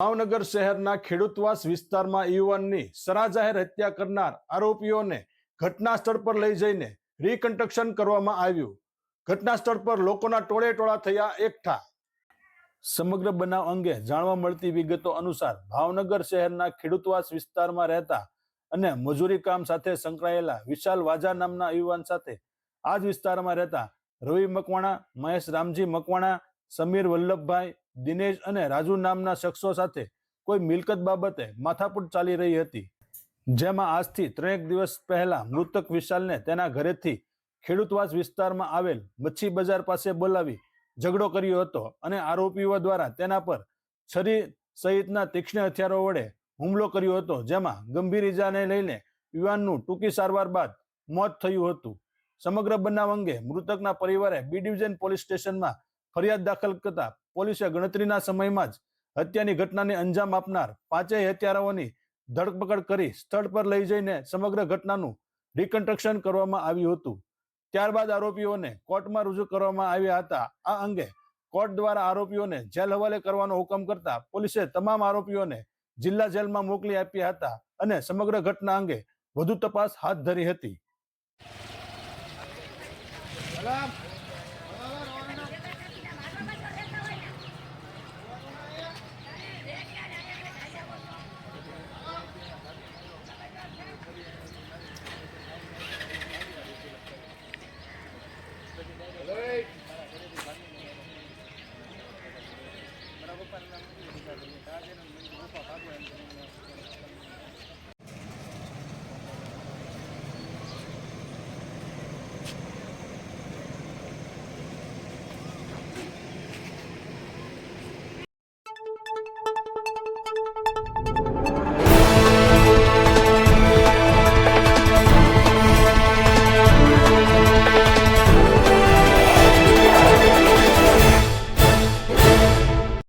ભાવનગર શહેરના ખેડૂતવાસ વિસ્તારમાં યુવાનની સરાજાહેર હત્યા કરનાર આરોપીઓને ઘટના સ્થળ પર લઈ જઈને રીકન્સ્ટ્રક્શન કરવામાં આવ્યું. ઘટના સ્થળ પર લોકોના ટોળે ટોળા થયા એકઠા. સમગ્ર બનાવ અંગે જાણવા મળતી વિગતો અનુસાર ભાવનગર શહેરના ખેડૂતવાસ વિસ્તારમાં રહેતા અને મજૂરી કામ સાથે સંકળાયેલા વિશાલ વાજા નામના યુવાન સાથે આ જ વિસ્તારમાં રહેતા રવિ મકવાણા, મહેશ રામજી મકવાણા, સમીર વલ્લભભાઈ દિનેશ અને રાજુ નામના શખ્સો સાથે કોઈ મિલકત બાબતે માથાકૂટ ચાલી રહી હતી. જેમાં આજથી ત્રણેક દિવસ પહેલા મૃતક વિશાલને તેના ઘરેથી ખેડૂતવાસ વિસ્તારમાં આવેલ મચ્છી બજાર પાસે બોલાવી ઝઘડો કર્યો હતો અને આરોપીઓ દ્વારા તેના પર છરી સહિતના તીક્ષ્ણ હથિયારો વડે હુમલો કર્યો હતો, જેમાં ગંભીર ઇજાને લઈને યુવાનનું ટૂંકી સારવાર બાદ મોત થયું હતું. સમગ્ર બનાવ અંગે મૃતકના પરિવારે બી ડિવિઝન પોલીસ સ્ટેશનમાં ફરિયાદ દાખલ કરતા પોલીસે ગણતરીના સમયમાં જ હત્યાની ઘટનાને અંજામ આપનાર પાંચેય હત્યારાઓની ધરપકડ કરી સ્થળ પર લઈ જઈને સમગ્ર ઘટનાનું રિકન્સ્ટ્રક્શન કરવામાં આવ્યું હતું. ત્યારબાદ આરોપીઓને કોર્ટમાં રજૂ કરવામાં આવ્યા હતા. આ અંગે કોર્ટ દ્વારા આરોપીઓને જેલ હવાલે કરવાનો હુકમ કરતા પોલીસે તમામ આરોપીઓને જિલ્લા જેલમાં મોકલી આપ્યા હતા અને સમગ્ર ઘટના અંગે વધુ તપાસ હાથ ધરી હતી.